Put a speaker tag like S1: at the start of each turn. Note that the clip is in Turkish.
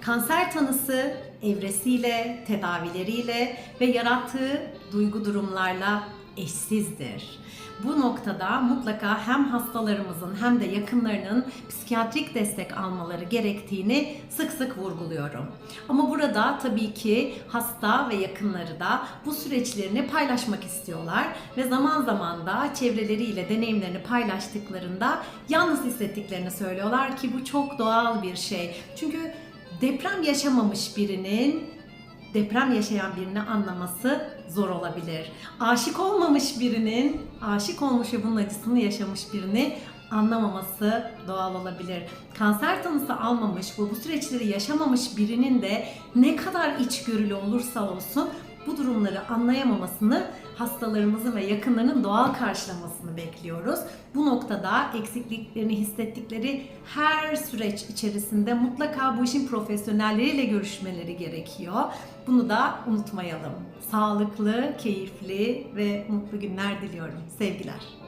S1: Kanser tanısı evresiyle, tedavileriyle ve yarattığı duygu durumlarla eşsizdir. Bu noktada mutlaka hem hastalarımızın hem de yakınlarının psikiyatrik destek almaları gerektiğini sık sık vurguluyorum. Ama burada tabii ki hasta ve yakınları da bu süreçlerini paylaşmak istiyorlar ve zaman zaman da çevreleriyle deneyimlerini paylaştıklarında yalnız hissettiklerini söylüyorlar ki bu çok doğal bir şey. Çünkü deprem yaşamamış birinin deprem yaşayan birini anlaması zor olabilir. Aşık olmamış birinin, aşık olmuş ve bunun acısını yaşamış birini anlamaması doğal olabilir. Kanser tanısı almamış ve bu süreçleri yaşamamış birinin de ne kadar içgörülü olursa olsun bu durumları anlayamamasını hastalarımızın ve yakınlarının doğal karşılamasını bekliyoruz. Bu noktada eksikliklerini hissettikleri her süreç içerisinde mutlaka bu işin profesyonelleriyle görüşmeleri gerekiyor. Bunu da unutmayalım. Sağlıklı, keyifli ve mutlu günler diliyorum. Sevgiler.